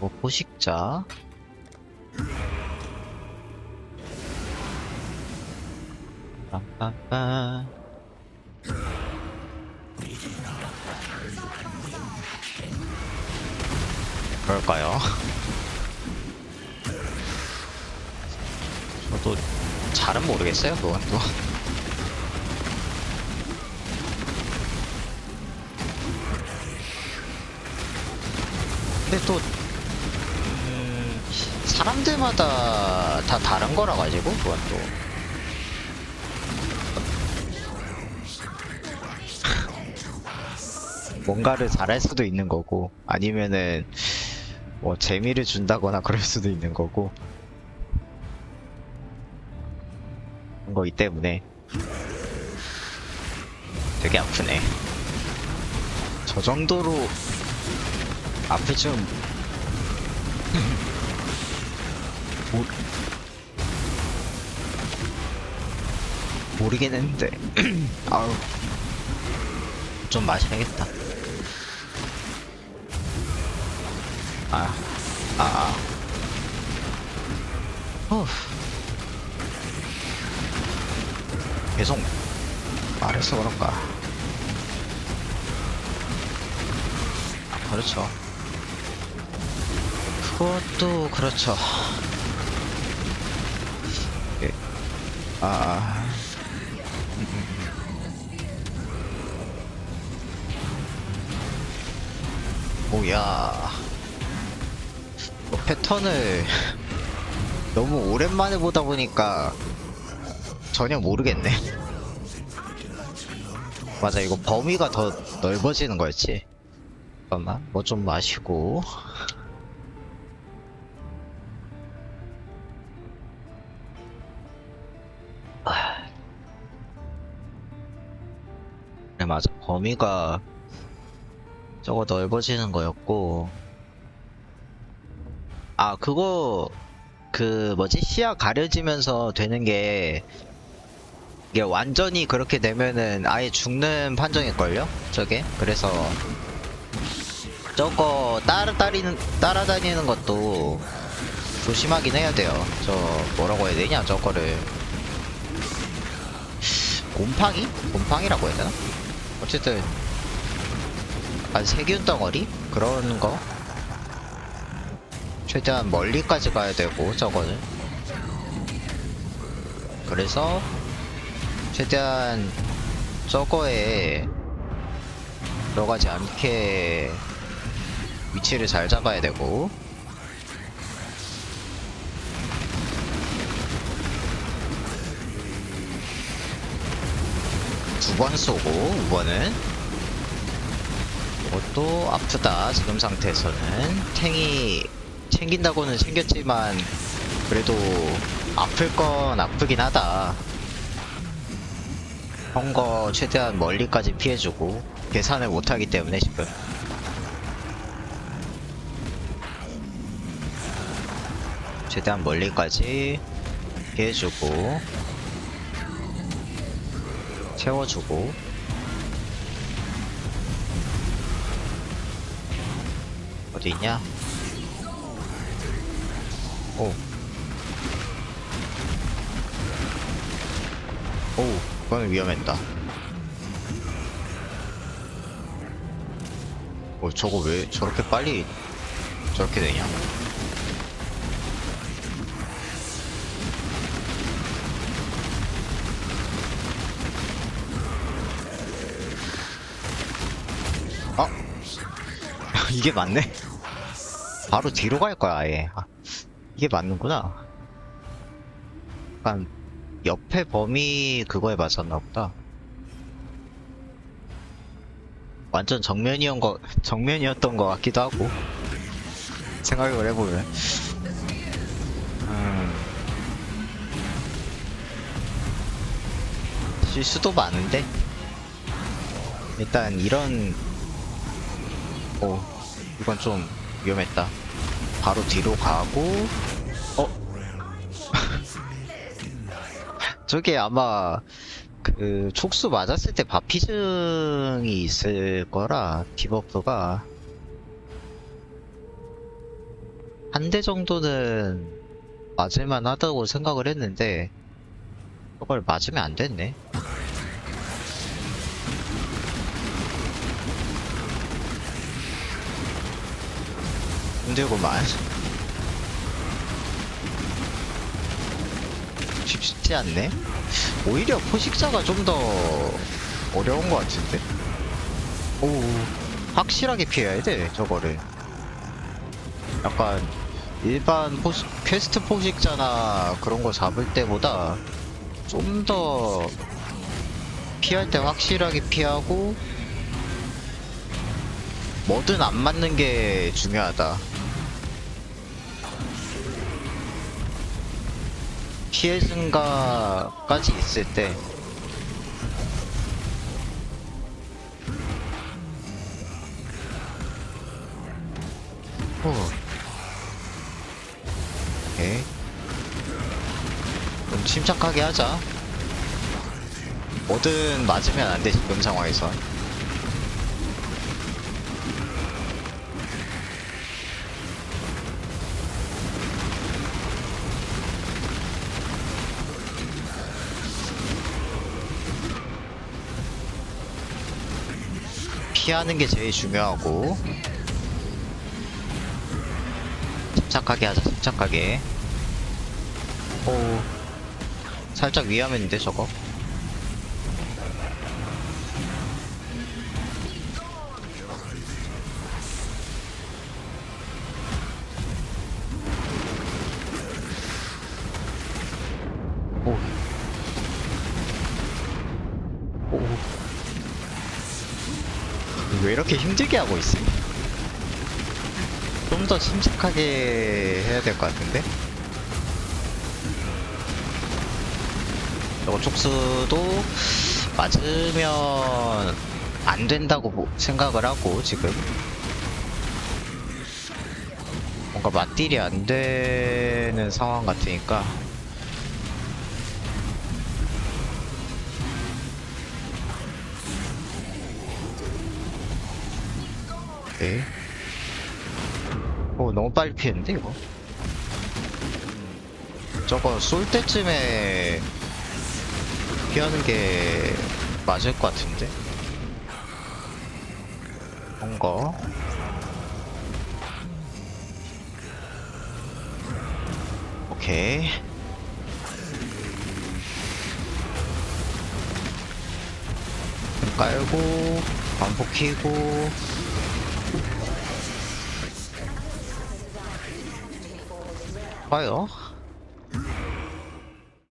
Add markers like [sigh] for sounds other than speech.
뭐 포식자. 빰빰빰. 그럴까요? [laughs] 저도 잘은 모르겠어요 그건 또. 근데 또 음, 사람들마다 다 다른 거라 가지고 그건 또. 뭔가를 잘할 수도 있는 거고 아니면은 뭐 재미를 준다거나 그럴 수도 있는 거고. 그런 거기 때문에. 되게 아프네. 저 정도로 아플 줄 모... 모르겠는데 [clears throat] 아우 좀 마셔야겠다 아, 아, 아. 후. 계속 말해서 그런가. 아, 그렇죠. 그것도 그렇죠. 아. 뭐야. 뭐 패턴을 너무 오랜만에 보다 보니까 전혀 모르겠네. 맞아, 이거 범위가 더 넓어지는 거였지. 잠깐만, 뭐 좀 마시고. 네, 맞아. 범위가 저거 넓어지는 거였고. 아, 그거, 그, 뭐지? 시야 가려지면서 되는 게, 이게 완전히 그렇게 되면은 아예 죽는 판정일걸요? 저게? 그래서, 저거 따라다니는, 따라다니는 것도 조심하긴 해야 돼요. 저, 뭐라고 해야 되냐, 저거를. 곰팡이? 곰팡이라고 해야 되나? 어쨌든, 약간 세균 덩어리? 그런 거? 최대한 멀리까지 가야 되고 저거는 그래서 최대한 저거에 들어가지 않게 위치를 잘 잡아야 되고 두 번 쏘고 5번은 이것도 아프다 지금 상태에서는. 탱이 챙긴다고는 챙겼지만 그래도 아플 건 아프긴 하다. 펑거 최대한 멀리까지 피해주고 계산을 못하기 때문에 지금. 최대한 멀리까지 피해주고 채워주고 어디 있냐? 오. 오, 그건 위험했다. 어, 저거 왜 저렇게 빨리 저렇게 되냐? 이게 맞네? 바로 뒤로 갈 거야, 아예. 아, 이게 맞는구나. 약간 옆에 범위 그거에 맞았나 보다. 완전 정면이었던 거 정면이었던 것 같기도 하고 생각을 해보면 음, 실수도 많은데 일단 이런 오 이건 좀 위험했다. 바로 뒤로 가고 어 [laughs] 저게 아마 그 촉수 맞았을 때 바피증이 있을 거라 디버프가 한 대 정도는 맞을만 하다고 생각을 했는데 저걸 맞으면 안 됐네. 힘들구만. 쉽지 않네. 오히려 포식자가 좀 더 어려운 것 같은데. 오, 확실하게 피해야 돼, 저거를. 약간, 일반 포스, 퀘스트 포식자나 그런 거 잡을 때보다 좀 더 피할 때 확실하게 피하고, 뭐든 안 맞는 게 중요하다. 피해 증가까지 있을 때 오. 오케이 좀 침착하게 하자 뭐든 맞으면 안돼 지금 상황에서 피하는 게 제일 중요하고. 침착하게 하자 침착하게. 오. 살짝 위험했는데 저거 왜 이렇게 힘들게 하고 있어? 좀 더 침착하게 해야 될 것 같은데? 저거 촉수도 맞으면 안 된다고 보- 생각을 하고 지금 뭔가 맞딜이 안 되는 상황 같으니까 오케이 오 너무 빨리 피했는데 이거? 저거 쏠 때쯤에 피하는 게 맞을 것 같은데? 뭔가? 오케이. 깔고 반복 키고 좋아요